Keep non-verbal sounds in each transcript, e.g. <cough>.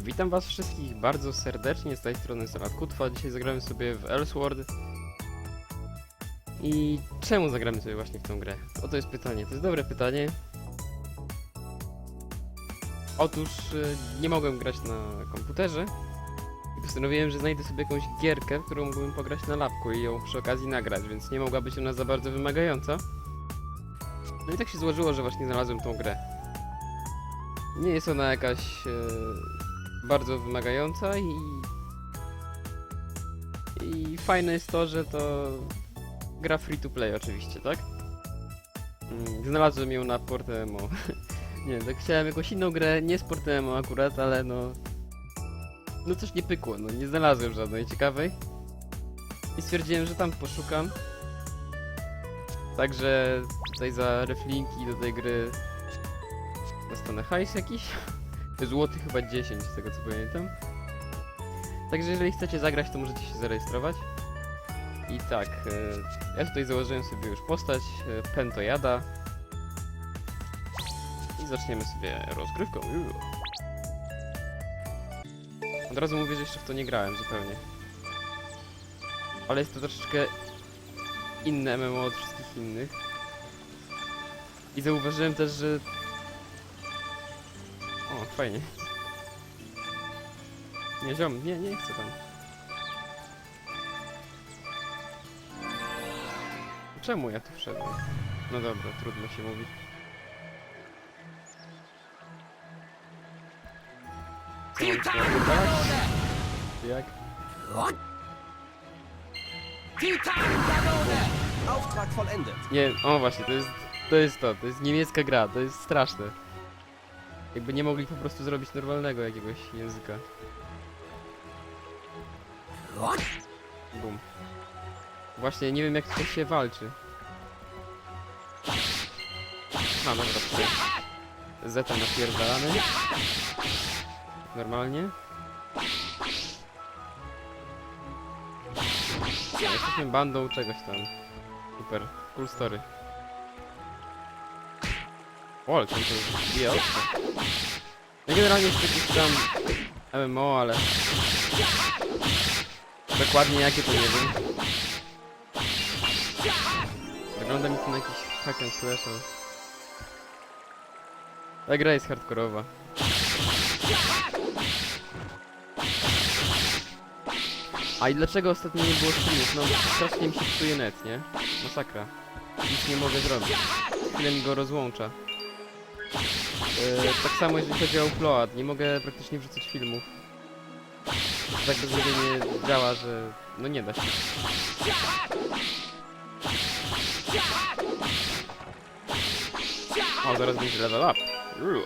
Witam was wszystkich bardzo serdecznie, z tej strony Salat Kutwa. Dzisiaj zagramy sobie w Elsword. I czemu zagramy sobie właśnie w tą grę? Oto jest pytanie, to jest dobre pytanie. Otóż y, nie mogłem grać na komputerze i postanowiłem, że znajdę sobie jakąś gierkę, którą mógłbym pograć na lapku i ją przy okazji nagrać, więc nie mogła być ona za bardzo wymagająca. No i tak się złożyło, że właśnie znalazłem tą grę. Nie jest ona jakaś e, bardzo wymagająca i i fajne jest to, że to gra free to play oczywiście, tak? Mm, Znalazłem ją na Portemo. <laughs> nie tak chciałem jakąś inną grę, nie z Portemo akurat, ale no no coś nie pykło, no nie znalazłem żadnej ciekawej i stwierdziłem, że tam poszukam. Także tutaj za reflinki do tej gry dostanę hajs jakiś. <laughs> Złoty chyba 10 z tego co pamiętam. Także jeżeli chcecie zagrać, to możecie się zarejestrować. I tak, e, ja tutaj założyłem sobie już postać, e, Pento jada. I zaczniemy sobie rozgrywką. Od razu mówię, że jeszcze w to nie grałem zupełnie. Ale jest to troszeczkę inne MMO od wszystkich innych. I zauważyłem też, że... O, fajnie. Nie, ziom, nie, nie chcę tam. Czemu ja tu wszedłem? No dobra, trudno się mówi. Co, mam? Jak? Auftrag vollendet. Nie, o właśnie, to jest, to jest to, to jest niemiecka gra, to jest straszne. Jakby nie mogli po prostu zrobić normalnego jakiegoś języka. Bum. Właśnie, nie wiem jak tutaj się walczy. A, dobra, tutaj. Zeta napierdalany. Normalnie. No, jesteśmy bandą czegoś tam. Super, cool story. O, ale to bije ostro. Ja generalnie jeszcze jakiś tam MMO, ale... Dokładnie jakie to nie wiem. Wygląda mi to na jakiś hack and slash, ale... Ta gra jest hardkorowa. A i dlaczego ostatnio nie było streamów? No strasznie mi się psuje net, nie? Masakra. Nic nie mogę zrobić. Chwilę mi go rozłącza. E, tak samo jeżeli chodzi o upload, nie mogę praktycznie wrzucać filmów. Tak beznadziejnie działa, że no nie da się. O, zaraz będzie level up. Uuu.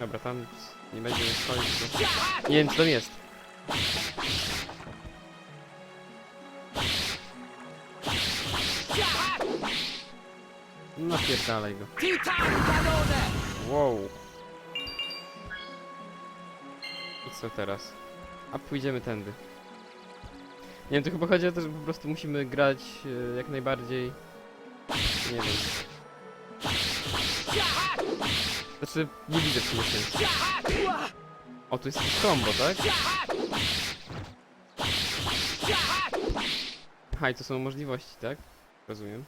Dobra, tam nie będzie schodzić, bo... Nie wiem, co tam jest. Napierdalaj go. Wow. I co teraz? A pójdziemy tędy. Nie wiem, to chyba chodzi o to, że po prostu musimy grać e, jak najbardziej... Nie wiem. Znaczy, nie widzę w tym sensu. O, tu jest combo, tak? Aha, i to są możliwości, tak? Rozumiem.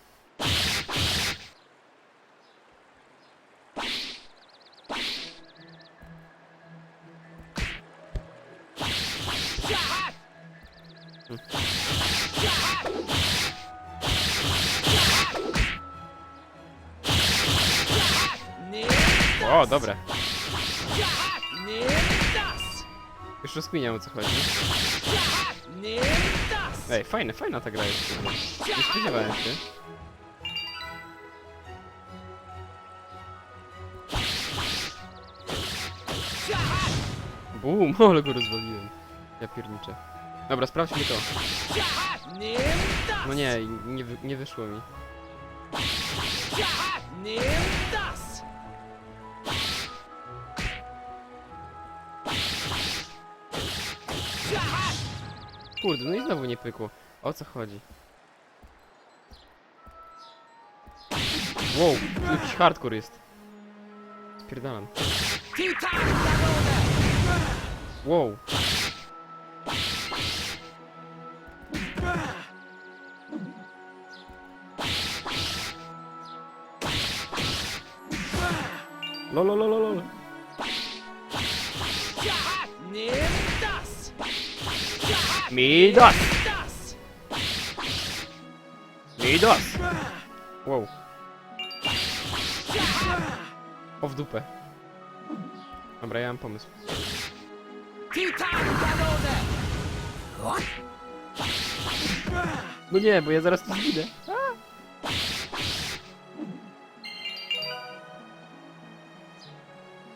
O, dobre. Już rozkminiam o co chodzi. Ej, fajna, fajna ta gra jest. Nie spodziewałem się. Bum, <laughs> ale go rozwaliłem. Ja pierniczę. Dobra, sprawdźmy to. No nie, nie, nie wyszło mi. Kurde, no i znowu nie pykło. O co chodzi? Wow, tu jakiś hardcore jest. spierdalam. Wow. Lololololol. Midas! das! Midas! Wow. O w dupę. Dobra, ja mam pomysł. No nie, bo ja zaraz tu zginę.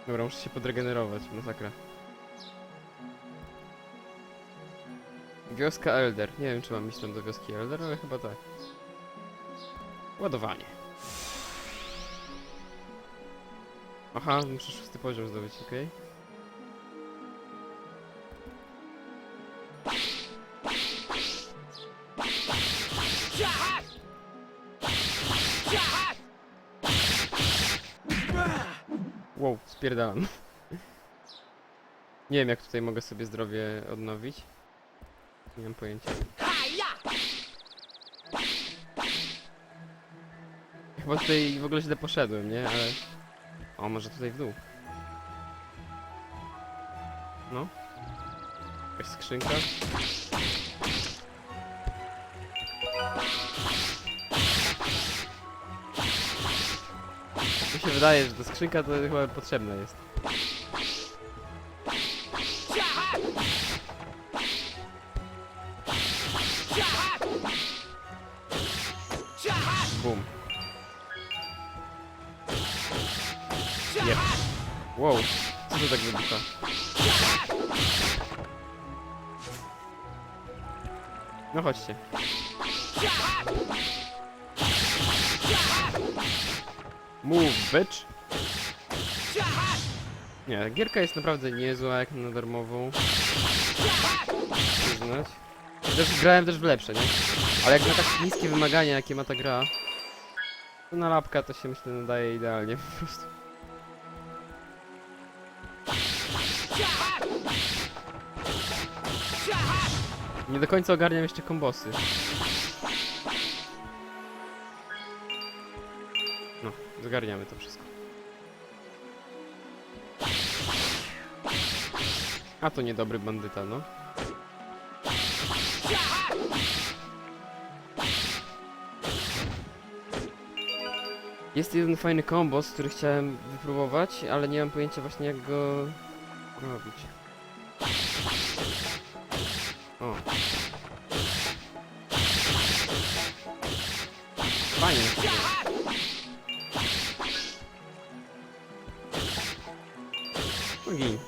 Dobra, muszę się podregenerować, masakra. Wioska Elder. Nie wiem, czy mam iść tam do wioski Elder, ale chyba tak. Ładowanie. Aha, muszę szósty poziom zdobyć, okej. Ja! Wow, spierdalam. <laughs> Nie wiem, jak tutaj mogę sobie zdrowie odnowić. Nie mam pojęcia. Chyba tutaj w ogóle źle poszedłem, nie? Ale... O, może tutaj w dół. No. Jakaś skrzynka. Mi się wydaje, że ta skrzynka to chyba potrzebna jest. Tak wybucha? No chodźcie. Move, bitch! Nie, gierka jest naprawdę niezła jak na darmową. Przyznać. Też grałem też w lepsze, nie? Ale jak na tak niskie wymagania, jakie ma ta gra, to na lapka to się myślę nadaje idealnie po prostu. Nie do końca ogarniam jeszcze kombosy. No, zgarniamy to wszystko. A to niedobry bandyta, no. Jest jeden fajny kombos, który chciałem wypróbować, ale nie mam pojęcia właśnie jak go robić. O. Fajnie. Gin.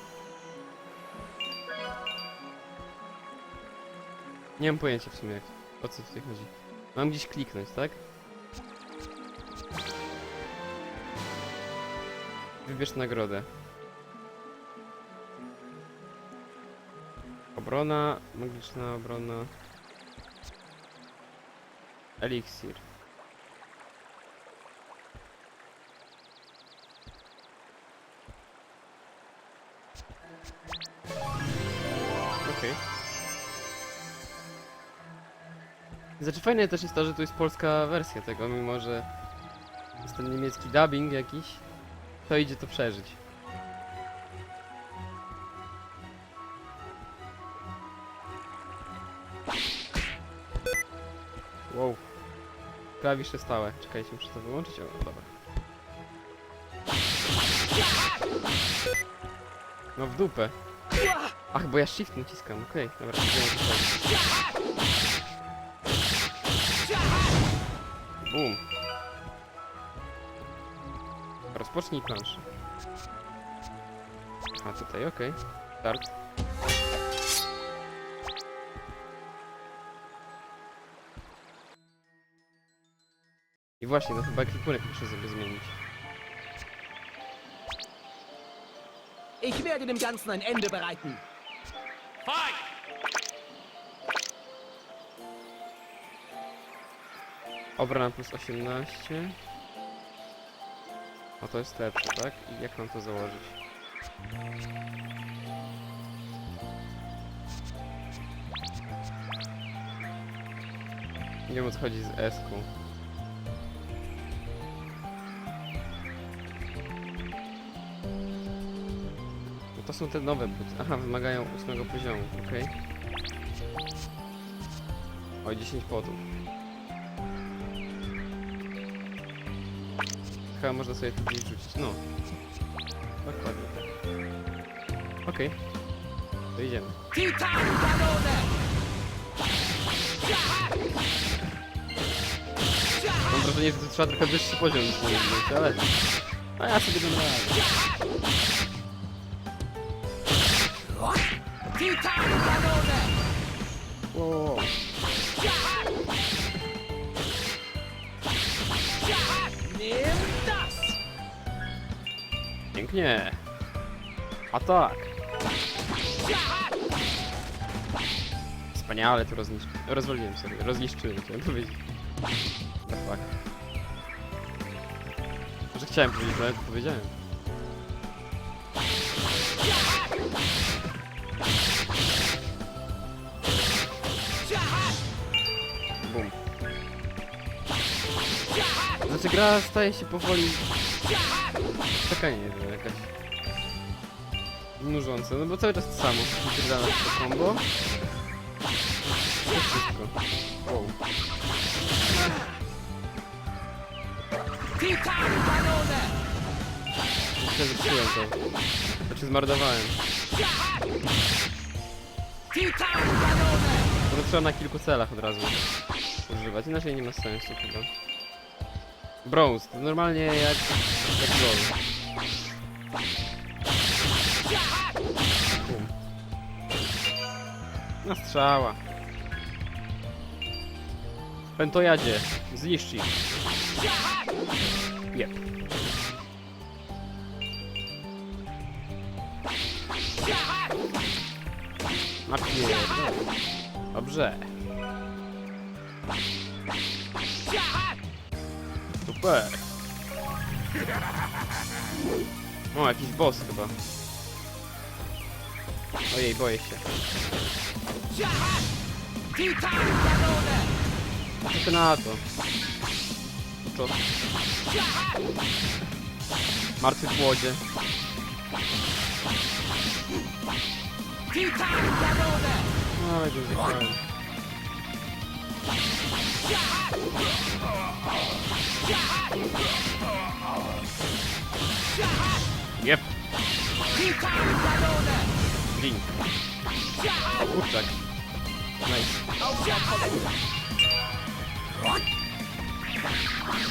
Nie mam pojęcia w sumie jak, o co tutaj chodzi. Mam gdzieś kliknąć, tak? Wybierz nagrodę. Obrona, magiczna obrona. Eliksir. Okej. Znaczy fajne też jest to, że tu jest polska wersja tego, mimo że jest ten niemiecki dubbing jakiś, to idzie to przeżyć. Klawisze stałe. Czekajcie, muszę to wyłączyć. O, dobra. No w dupę. Ach, bo ja shift naciskam. Okej, dobra. Boom. Rozpocznij planszę. A tutaj, okej. Start. Właśnie, no chyba ekwipunek muszę sobie zmienić. Ich werde dem Ganzen ein Ende bereiten. Obrona plus 18. O, to jest lepsze, tak? I jak mam to założyć? Nie wiem o co chodzi z S-ką. To są te nowe buty. Aha, wymagają ósmego poziomu, okej. O, 10 potów. Chyba można sobie tu gdzieś rzucić. No. Dokładnie tak. Okej. To idziemy. Titankanone! Mam wrażenie, że tu trzeba trochę wyższy poziom niż ale... A ja sobie dam radę. Das! Pięknie. A tak. Wspaniale to rozniszczyłem. Rozwaliłem sobie. Rozniszczyłem, chciałem powiedzieć. The fuck. Może chciałem powiedzieć, ale powiedziałem. Bum. Znaczy gra staje się powoli... Taka nie wiem, jakaś... Nużąca, no bo cały czas to samo. Wygrana to combo. To wszystko. Wow. Myślę, że przyjąłem to. Znaczy zmardowałem. Titankanone! To trzeba na kilku celach od razu używać, inaczej nie ma sensu chyba. Bronze, to normalnie jak... jak gold. Bum. Strzała. Pentojadzie, zniszcz ich. Jep. Napierdol. Dobrze. Super. O, jakiś boss chyba. Ojej, boję się. Co na to? To... Martwy płodzie. Titankanone! Ale go zjechałem. Jep. O, kurczak. Nice.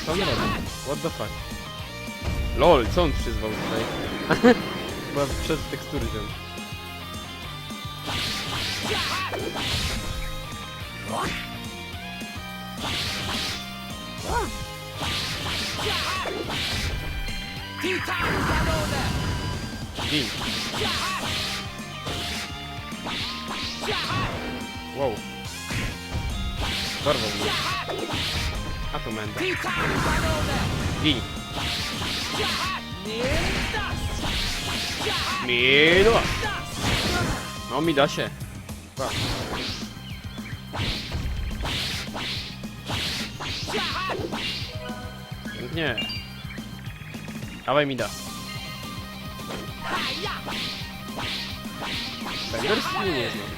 Co on robi? What the fuck? LOL, co on przyzwał tutaj? <laughs> Chyba przed tekstury wziąć. Titankanone! Gin. Wow. Dorwał mnie. A to menda. Titankanone! Gin. Nimm das! Miedła. No mi da Pięknie. Dawaj mi da. Benders nie, nie znam.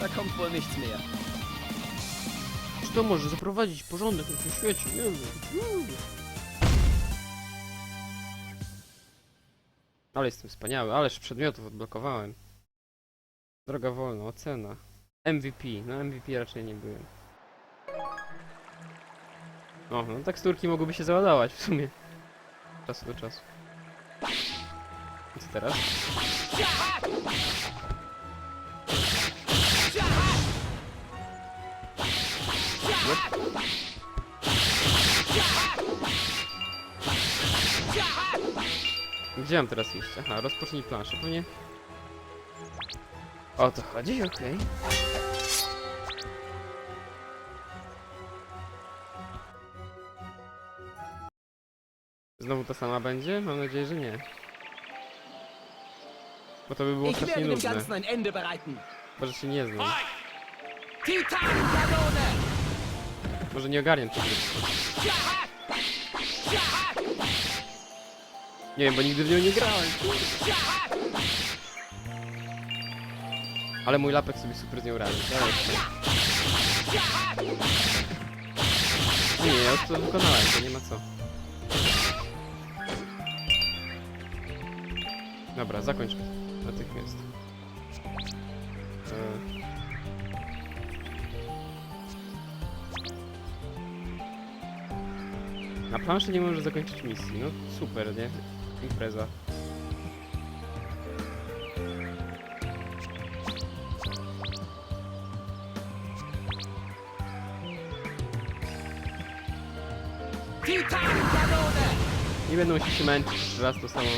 Da kommt wohl nichts mehr. Czy to może zaprowadzić porządek na tym świecie? Nie wiem. Ale jestem wspaniały, ależ przedmiotów odblokowałem. Droga wolna, ocena. MVP, no MVP raczej nie byłem. O, no teksturki mogłyby się załadować w sumie. Z czasu do czasu. Co teraz? Gdzie mam teraz iść? Aha, rozpocznij planszę, pewnie. O to chodzi? Okej. Znowu ta sama będzie? Mam nadzieję, że nie. Bo to by było Ich strasznie nudne. Ganzen ein Ende bereiten. Może się nie znam. Może nie ogarniam tego. Nie wiem, bo nigdy w nią nie grałem. Ale mój lapek sobie super z nią radzi. Nie, ja to wykonałem, to nie ma co. Dobra, zakończmy natychmiast. E... Na planszy nie możesz zakończyć misji, no super, nie? Impreza. Nie będą się męczyć raz to samo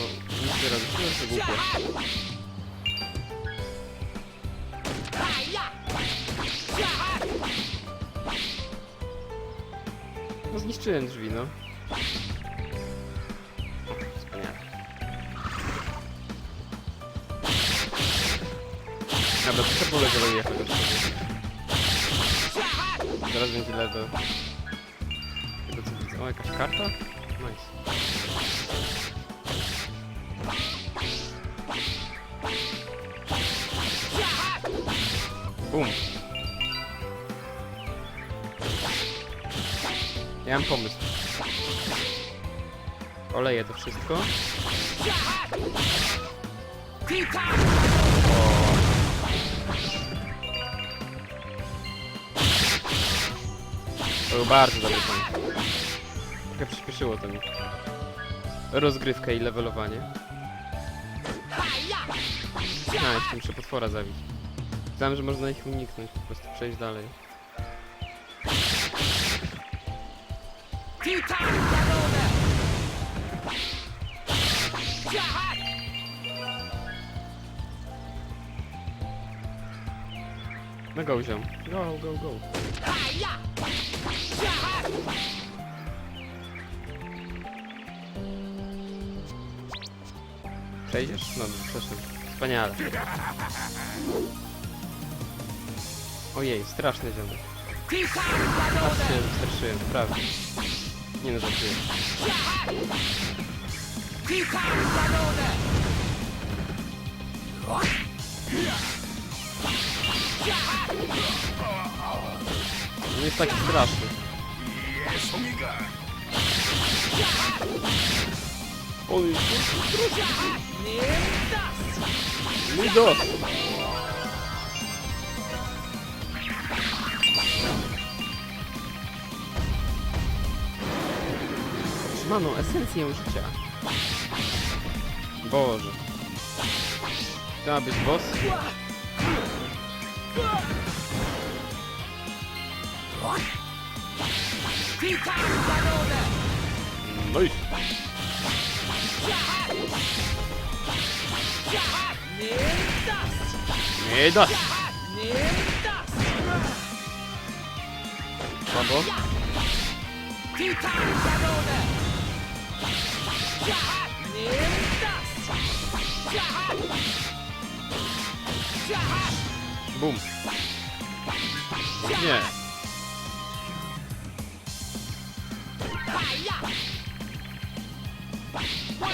misję robić, to jest głupie. No zniszczyłem drzwi, no. Wspaniale. Dobra, to trzeba leveluję chociaż. Schlag! Zaraz będzie level. Tego co widzę. O, jakaś karta? Nice. Bum. Ja mam pomysł. Oleję to wszystko. To był bardzo dobry pomysł. Trochę przyspieszyło to mi. Rozgrywkę i levelowanie. A, jeszcze muszę potwora zabić. Myślałem, że można ich uniknąć, po prostu przejść dalej. No go ziom. Go, go, go. Przejdziesz? No, przeszedł. Wspaniale. Ojej, straszny ziomek. Aż Titankanone! się wystraszyłem, naprawdę. Nie no, żartuję. Schlag! Titankanone! Nie jest taki straszny. Oj, Nimm das! mój dos! Otrzymano esencję życia. Boże. To ma być boss? No i nie da. Słabo? Bum. Nie.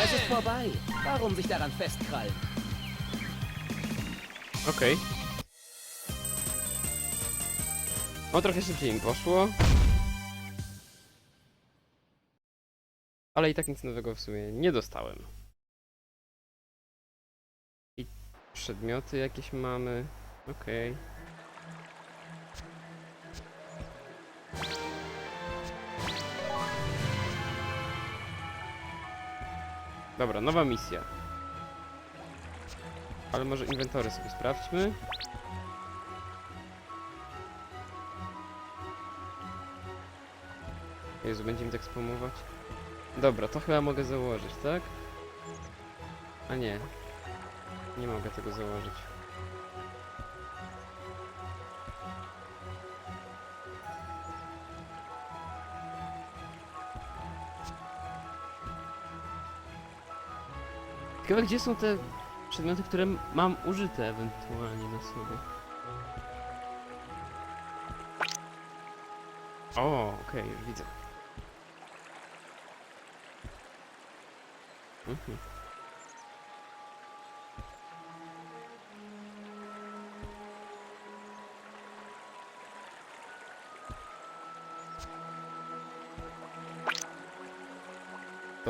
Es ist vorbei. Warum sich daran festkrallen? Okej. O, trochę szybciej im poszło. Ale i tak nic nowego w sumie nie dostałem. I przedmioty jakieś mamy. Okej. Dobra, nowa misja. Ale może inwentory sobie sprawdźmy. Jezu, będzie mi tak spamować. Dobra, to chyba mogę założyć, tak? A nie. Nie mogę tego założyć. Ciekawe, gdzie są te przedmioty, które mam użyte ewentualnie na sobie. O, okej, już widzę. To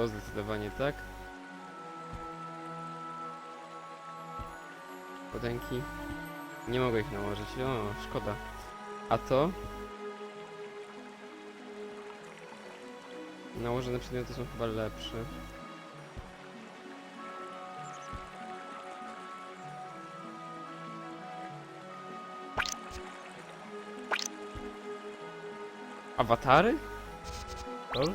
zdecydowanie tak. Podęki. Nie mogę ich nałożyć. O, szkoda. A to? Nałożone przedmioty są chyba lepsze. Awatary? Lol?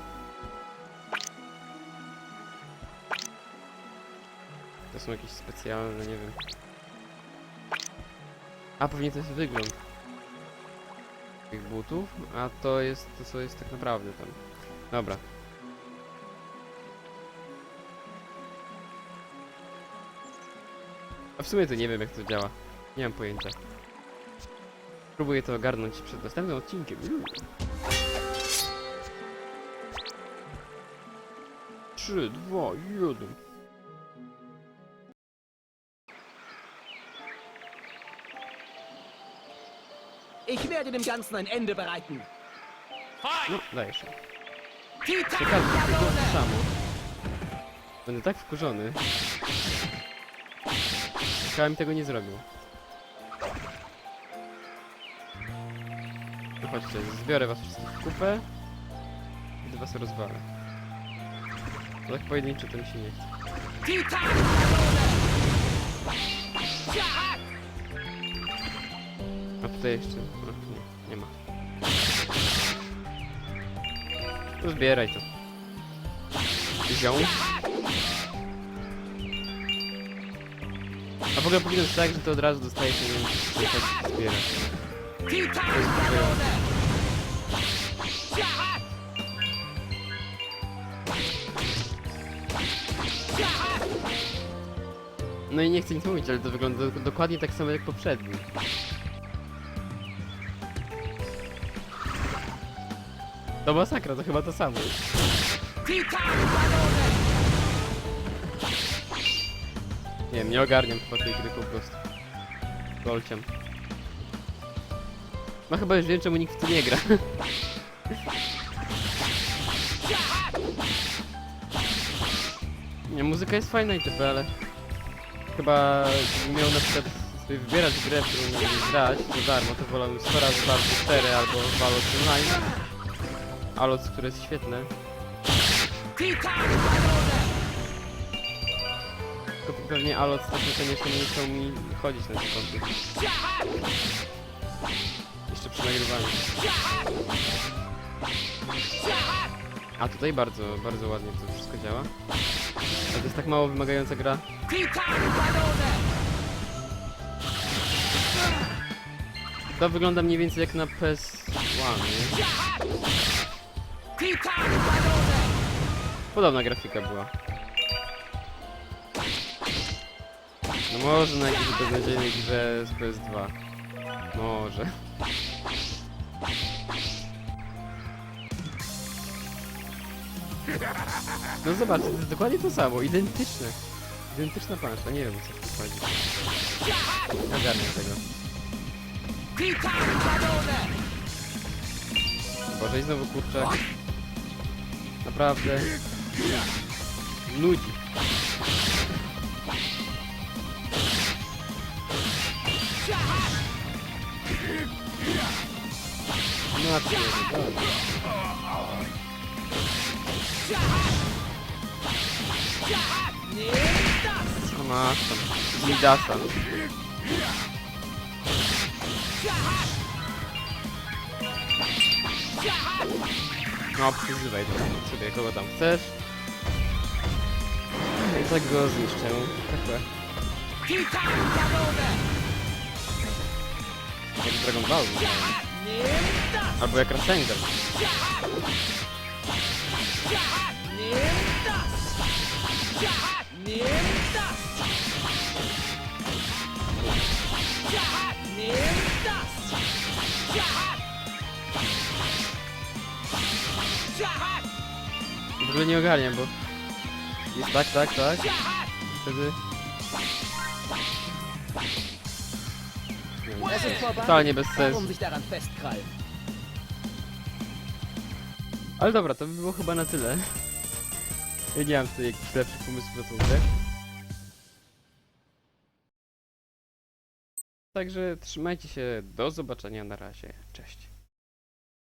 To są jakieś specjalne, nie wiem. A pewnie to jest wygląd tych butów, a to jest to co jest tak naprawdę tam. Dobra. A w sumie to nie wiem jak to działa. Nie mam pojęcia. Próbuję to ogarnąć przed następnym odcinkiem. Trzy, dwa, jeden. Ich werde dem Ganzen ein Ende bereiten. No, Titan! okazji tylko to samo. Będę tak wkurzony. Chyba mi tego nie zrobił. No chodźcie, zbiorę was wszystkich w kupę. I was rozwalę. To tak pojedynczo to mi się nie chce. A tutaj jeszcze... No, nie, nie ma. No zbieraj to. Wziął. A w ogóle powinno być tak, że to od razu dostaje się, nie wiem, zbierać. No i nie chcę nic mówić, ale to wygląda do, dokładnie tak samo jak poprzedni. To masakra, to chyba to samo. Nie wiem, nie ogarniam chyba tej gry po prostu. Golciem. No chyba już wiem czemu nikt w to nie gra. <laughs> Nie, muzyka jest fajna i typy, ale chyba miał na przykład sobie wybierać grę, w którą grać za darmo, to wolałbym 100 razy bardziej 4 albo Valot Online. Alot, które jest świetne. Tylko pewnie Alot tak niekoniecznie nie chciał mi chodzić na te konty. Nagrywaniu. A tutaj bardzo, bardzo ładnie to wszystko działa. Ale to jest tak mało wymagająca gra. To wygląda mniej więcej jak na PS1, nie? Podobna grafika była. No może na jakiejś beznadziejnej grze z PS2. Może. No zobaczcie, to jest dokładnie to samo, identyczne. Identyczna plansza, nie wiem co tym chodzi. Ogarniam tego. Boże, i znowu kurczak. Naprawdę. Nudzi. No. Co masz tam? Midasa. No, przyzywaj to sobie kogo tam chcesz. I tak go zniszczę. Jak Dragon Ball. Albo jak Rasengan. W ogóle nie ogarniam, bo... Jest tak, tak, tak. Wtedy... Nie wiem. Totalnie bez Warum sensu. sich daran festkrallen? Ale dobra, to by było chyba na tyle. Ja nie mam tutaj jakichś lepszych pomysłów na tą grę. Także trzymajcie się, do zobaczenia, na razie, cześć.